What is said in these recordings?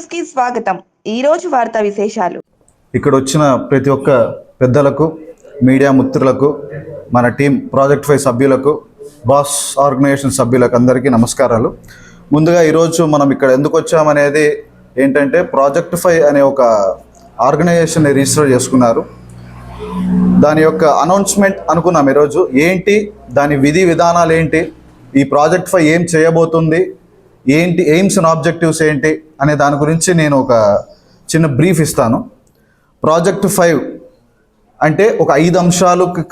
న్యూస్కి స్వాగతం. ఈ రోజు వార్తా విశేషాలు. ఇక్కడ వచ్చిన ప్రతి ఒక్క పెద్దలకు మీడియా మిత్రులకు మన టీం ప్రాజెక్ట్ ఫైవ్ సభ్యులకు బాస్ ఆర్గనైజేషన్ సభ్యులకు అందరికీ నమస్కారాలు. ముందుగా ఈరోజు మనం ఇక్కడ ఎందుకు వచ్చామనేది ఏంటంటే ప్రాజెక్ట్ ఫైవ్ అనే ఒక ఆర్గనైజేషన్ని రిజిస్టర్ చేసుకున్నారు. దాని యొక్క అనౌన్స్మెంట్ అనుకున్నాం ఈరోజు. ఏంటి? దాని విధి విధానాలు ఏంటి? ఈ ప్రాజెక్ట్ ఫైవ్ ఏం చేయబోతుంది? ఏంటి ఎయిమ్స్ అండ్ ఆబ్జెక్టివ్స్ ఏంటి అనే దాని గురించి నేను ఒక చిన్న బ్రీఫ్ ఇస్తాను. ప్రాజెక్ట్ ఫైవ్ అంటే ఒక ఐదు అంశాలకు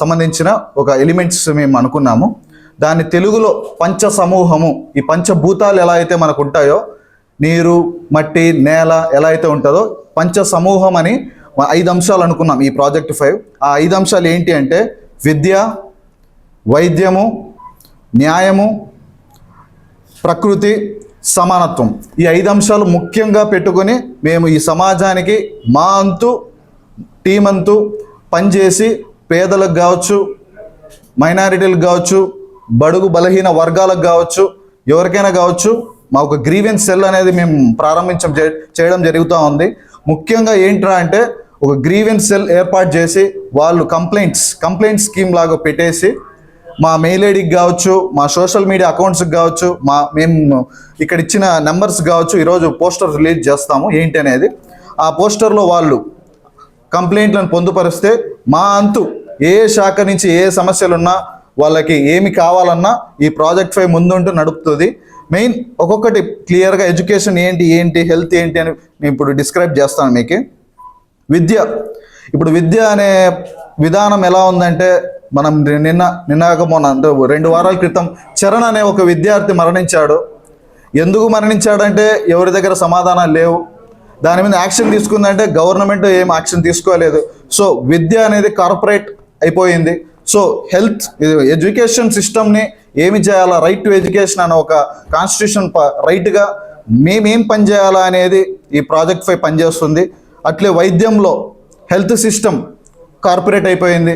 సంబంధించిన ఒక ఎలిమెంట్స్ మేము అనుకున్నాము. దాని తెలుగులో పంచ సమూహము ఈ పంచభూతాలు ఎలా అయితే మనకు ఉంటాయో నీరు మట్టి నేల ఎలా అయితే ఉంటుందో పంచ సమూహం అని ఐదు అంశాలు అనుకున్నాం ఈ ప్రాజెక్ట్ ఫైవ్ ఆ ఐదు అంశాలు ఏంటి అంటే విద్య వైద్యము న్యాయము ప్రకృతి సమానత్వం. ఈ ఐదు అంశాలు ముఖ్యంగా పెట్టుకొని మేము ఈ సమాజానికి మా అంతు టీం అంతు పనిచేసి పేదలకు కావచ్చు మైనారిటీలకు కావచ్చు బడుగు బలహీన వర్గాలకు కావచ్చు ఎవరికైనా కావచ్చు మా ఒక గ్రీవెన్స్ సెల్ అనేది మేము ప్రారంభించం చేయడం జరుగుతూ ఉంది. ముఖ్యంగా ఏంట్రా అంటే ఒక గ్రీవెన్స్ సెల్ ఏర్పాటు చేసి వాళ్ళు కంప్లైంట్స్ కంప్లైంట్ స్కీమ్ లాగా పెట్టేసి మా మెయిల్ ఐడికి కావచ్చు మా సోషల్ మీడియా అకౌంట్స్కి కావచ్చు మా మేము ఇక్కడ ఇచ్చిన నెంబర్స్ కావచ్చు ఈరోజు పోస్టర్ రిలీజ్ చేస్తాము. ఏంటి అనేది? ఆ పోస్టర్లో వాళ్ళు కంప్లైంట్లను పొందుపరిస్తే మా అంతు ఏ శాఖ నుంచి ఏ సమస్యలున్నా వాళ్ళకి ఏమి కావాలన్నా ఈ ప్రాజెక్ట్ ఫైవ్ ముందుంటూ నడుపుతుంది. మెయిన్ ఒక్కొక్కటి క్లియర్గా ఎడ్యుకేషన్ ఏంటి ఏంటి హెల్త్ ఏంటి అని నేను ఇప్పుడు డిస్క్రైబ్ చేస్తాను మీకు. విద్య. ఇప్పుడు విద్య అనే విధానం ఎలా ఉందంటే మనం నిన్న నిన్నాక మొన్న అంటే రెండు వారాల క్రితం చరణ్ అనే ఒక విద్యార్థి మరణించాడు. ఎందుకు మరణించాడంటే ఎవరి దగ్గర సమాధానాలు లేవు. దాని మీద యాక్షన్ తీసుకుందంటే గవర్నమెంట్ ఏం యాక్షన్ తీసుకోలేదు. సో విద్య అనేది కార్పొరేట్ అయిపోయింది. సో హెల్త్ ఎడ్యుకేషన్ సిస్టమ్ని ఏమి చేయాలా? రైట్ టు ఎడ్యుకేషన్ అనే ఒక కాన్స్టిట్యూషన్ రైట్గా మేమేం పని చేయాలా అనేది ఈ ప్రాజెక్ట్పై పనిచేస్తుంది. అట్లే వైద్యంలో హెల్త్ సిస్టమ్ కార్పొరేట్ అయిపోయింది.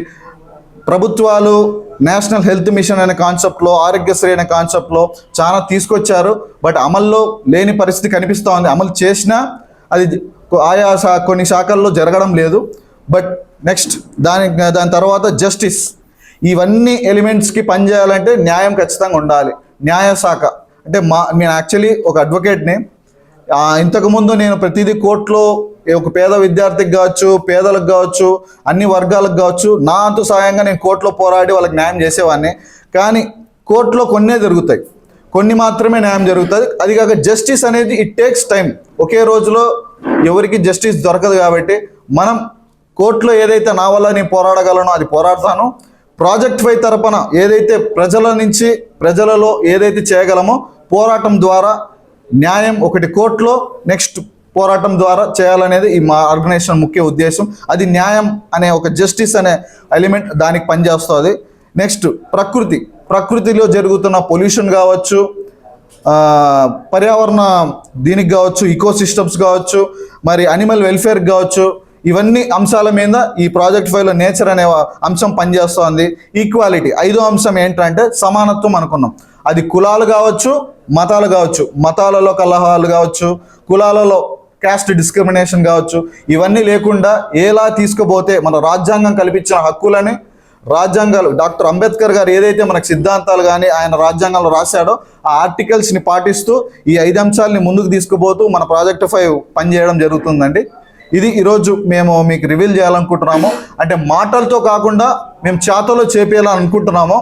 ప్రభుత్వాలు నేషనల్ హెల్త్ మిషన్ అనే కాన్సెప్ట్లో ఆరోగ్యశ్రీ అనే కాన్సెప్ట్లో చాలా తీసుకొచ్చారు. బట్ అమల్లో లేని పరిస్థితి కనిపిస్తూ ఉంది. అమలు చేసినా అది ఆయా శా కొన్ని శాఖల్లో జరగడం లేదు. బట్ నెక్స్ట్ దాని దాని తర్వాత జస్టిస్. ఇవన్నీ ఎలిమెంట్స్కి పనిచేయాలంటే న్యాయం ఖచ్చితంగా ఉండాలి. న్యాయ శాఖ. అంటే మా నేను యాక్చువల్లీ ఒక అడ్వకేట్ని. ఇంతకుముందు నేను ప్రతిదీ కోర్టులో ఒక పేద విద్యార్థికి కావచ్చు పేదలకు కావచ్చు అన్ని వర్గాలకు కావచ్చు నా అంతు సాయంగా నేను కోర్టులో పోరాడి వాళ్ళకి న్యాయం చేసేవాడిని. కానీ కోర్టులో కొన్నే జరుగుతాయి. కొన్ని మాత్రమే న్యాయం జరుగుతుంది అది కాక జస్టిస్ అనేది ఇట్ టేక్స్ టైం ఒకే రోజులో ఎవరికి జస్టిస్ దొరకదు కాబట్టి మనం కోర్టులో ఏదైతే నా వల్ల నేను పోరాడగలనో అది పోరాడతాను. ప్రాజెక్ట్ వై తరపున ఏదైతే ప్రజల నుంచి ప్రజలలో ఏదైతే చేయగలమో పోరాటం ద్వారా న్యాయం ఒకటి కోర్టులో నెక్స్ట్ పోరాటం ద్వారా చేయాలనేది ఈ మా ఆర్గనైజేషన్ ముఖ్య ఉద్దేశం. అది న్యాయం అనే ఒక జస్టిస్ అనే ఎలిమెంట్ దానికి పనిచేస్తుంది. నెక్స్ట్ ప్రకృతి. ప్రకృతిలో జరుగుతున్న పొల్యూషన్ కావచ్చు పర్యావరణ దీనికి కావచ్చు ఇకోసిస్టమ్స్ కావచ్చు మరి అనిమల్ వెల్ఫేర్ కావచ్చు ఇవన్నీ అంశాల మీద ఈ ప్రాజెక్ట్ ఫైవ్లో నేచర్ అనే అంశం పనిచేస్తోంది. ఈక్వాలిటీ ఐదో అంశం ఏంటంటే సమానత్వం అనుకున్నాం. అది కులాలు కావచ్చు మతాలు కావచ్చు. మతాలలో కలహాలు కావచ్చు కులాలలో క్యాస్ట్ డిస్క్రిమినేషన్ కావచ్చు ఇవన్నీ లేకుండా ఎలా తీసుకుపోతే మన రాజ్యాంగం కల్పించిన హక్కులని రాజ్యాంగాలు డాక్టర్ అంబేద్కర్ గారు ఏదైతే మనకు సిద్ధాంతాలు కానీ ఆయన రాజ్యాంగంలో రాశాడో ఆ ఆర్టికల్స్ని పాటిస్తూ ఈ ఐదు అంశాలని ముందుకు తీసుకుపోతూ మన ప్రాజెక్ట్ ఫైవ్ పనిచేయడం జరుగుతుందండి. ఇది ఈరోజు మేము మీకు రివీల్ చేయాలనుకుంటున్నాము. అంటే మాటలతో కాకుండా మేము చేతలో చేపేయాలని అనుకుంటున్నాము.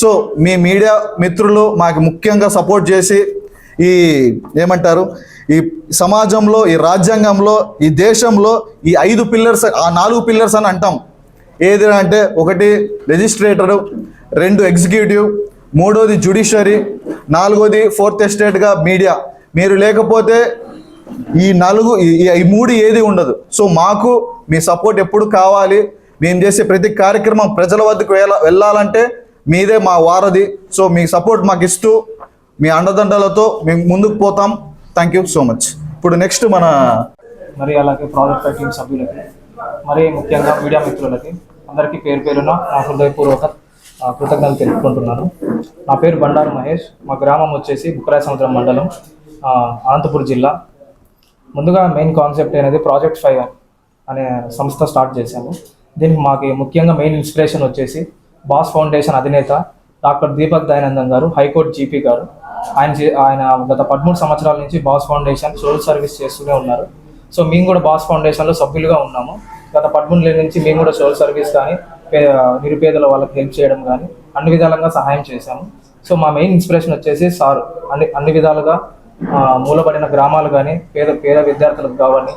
సో మీ మీడియా మిత్రులు మాకు ముఖ్యంగా సపోర్ట్ చేసి ఈ ఏమంటారు ఈ సమాజంలో ఈ రాజ్యాంగంలో ఈ దేశంలో ఈ ఐదు పిల్లర్స్ ఆ నాలుగు పిల్లర్స్ అని అంటాం. ఏది అంటే ఒకటి లెజిస్ట్రేటరు రెండు ఎగ్జిక్యూటివ్ మూడోది జుడిషియరీ నాలుగోది ఫోర్త్ ఎస్టేట్గా మీడియా మీరు లేకపోతే ఈ నలుగు ఈ మూడు ఏది ఉండదు. సో మాకు మీ సపోర్ట్ ఎప్పుడు కావాలి? మేము చేసే ప్రతి కార్యక్రమం ప్రజల వద్దకు వెళ్ళాలంటే మీదే మా వారధి. సో మీ సపోర్ట్ మాకు ఇస్తూ మీ అండదండలతో మేము ముందుకు పోతాం. థ్యాంక్ యూ సో మచ్ ఇప్పుడు నెక్స్ట్ మన మరి అలాగే ప్రాజెక్ట్ టీం సభ్యులకి మరి ముఖ్యంగా మీడియా మిత్రులకి అందరికీ పేరు పేరున నా హృదయపూర్వక కృతజ్ఞతలు తెలుపుకుంటున్నాను. నా పేరు బండారు మహేష్. మా గ్రామం వచ్చేసి బుక్రాయ సముద్రం మండలం అనంతపురం జిల్లా. ముందుగా మెయిన్ కాన్సెప్ట్ అనేది ప్రాజెక్ట్ ఫైవ్ అనే సంస్థ స్టార్ట్ చేశాము. దీనికి మాకు ముఖ్యంగా మెయిన్ ఇన్స్పిరేషన్ వచ్చేసి బాస్ ఫౌండేషన్ అధినేత doctor Deepak Dayanandan garu high court GP గారు ఆయన చే- ఆయన గత పదమూడు సంవత్సరాల నుంచి బాస్ ఫౌండేషన్ సోషల్ సర్వీస్ చేస్తూనే ఉన్నారు. సో మేము కూడా బాస్ ఫౌండేషన్లో సభ్యులుగా ఉన్నాము. గత పదమూడు నుంచి మేము కూడా సోషల్ సర్వీస్ కానీ నిరుపేదల వాళ్ళకి హెల్ప్ చేయడం కానీ అన్ని విధాలుగా సహాయం చేశాము. సో మా మెయిన్ ఇన్స్పిరేషన్ వచ్చేసి సార్. అన్ని అన్ని విధాలుగా మూలబడిన మూలపడిన గ్రామాలు కానీ పేద పేద విద్యార్థులకు కావని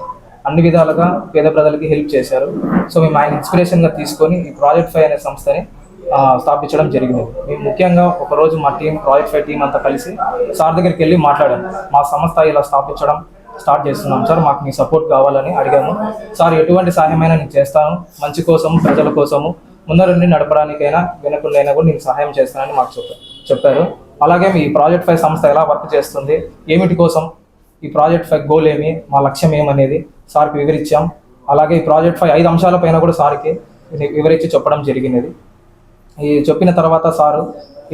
అన్ని విధాలుగా పేద ప్రజలకి హెల్ప్ చేశారు. సో మేము ఆయన ఇన్స్పిరేషన్గా తీసుకొని ఈ ప్రాజెక్ట్ ఫైవ్ అనే సంస్థని స్థాపించడం జరిగింది. మేము ముఖ్యంగా ఒకరోజు మా టీం ప్రాజెక్ట్ ఫైవ్ టీం అంతా కలిసి సార్ దగ్గరికి వెళ్ళి మాట్లాడాము మా సంస్థ ఇలా స్థాపించడం స్టార్ట్ చేస్తున్నాం. సార్ మాకు మీ సపోర్ట్ కావాలని అడిగాము. సార్ ఎటువంటి సహాయమైనా నేను చేస్తాను. మంచి కోసము ప్రజల కోసము. ముందరుండి నడపడానికైనా వెనుకలైనా కూడా నేను సహాయం చేస్తానని మాకు చెప్ప చెప్పారు. అలాగే మీ ప్రాజెక్ట్ ఫైవ్ సంస్థ ఎలా వర్క్ చేస్తుంది? ఏమిటి కోసం? ఈ ప్రాజెక్ట్ ఫైవ్ గోల్ ఏమి? మా లక్ష్యం ఏమనేది సార్కి వివరించాం అలాగే ఈ ప్రాజెక్ట్ ఫైవ్ ఐదు అంశాల పైన కూడా సార్కి వివరించి చెప్పడం జరిగినది. ఈ చెప్పిన తర్వాత సారు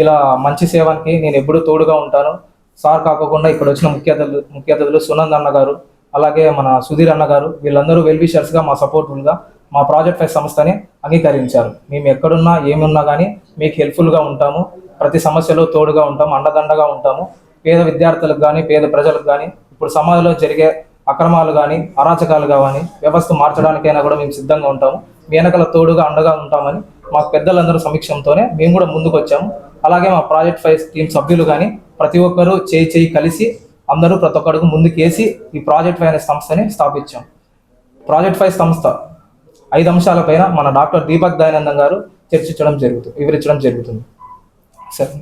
ఇలా మంచి సేవనికి నేను ఎప్పుడూ తోడుగా ఉంటాను. సార్ కాకుండా ఇక్కడ వచ్చిన ముఖ్య అతిథులు ముఖ్య అతిథులు సునంద్ అన్న గారు అలాగే మన సుధీర్ అన్న గారు వీళ్ళందరూ వెల్విషర్స్గా మా సపోర్ట్ఫుల్గా మా ప్రాజెక్ట్ ఫైవ్ సంస్థని అంగీకరించారు. మేము ఎక్కడున్నా ఏమున్నా కానీ మీకు హెల్ప్ఫుల్గా ఉంటాము. ప్రతి సమస్యలో తోడుగా ఉంటాము అండదండగా ఉంటాము. పేద విద్యార్థులకు కానీ పేద ప్రజలకు కానీ ఇప్పుడు సమాజంలో జరిగే అక్రమాలు కానీ అరాచకాలు కానీ వ్యవస్థ మార్చడానికైనా కూడా మేము సిద్ధంగా ఉంటాము. మీ వెనకల తోడుగా అండగా ఉంటామని మా పెద్దలందరూ సమీక్షంతోనే మేము కూడా ముందుకు వచ్చాము అలాగే మా ప్రాజెక్ట్ ఫైవ్ టీం సభ్యులు కానీ ప్రతి ఒక్కరూ చేయి చేయి కలిసి అందరూ ప్రతి ఒక్కరికి ముందుకేసి ఈ ప్రాజెక్ట్ ఫైవ్ అనే సంస్థని స్థాపించాం. ప్రాజెక్ట్ ఫైవ్ సంస్థ ఐదు అంశాలపైన మన డాక్టర్ దీపక్ దయానందం గారు చర్చించడం జరుగుతుంది వివరించడం జరుగుతుంది. సరే.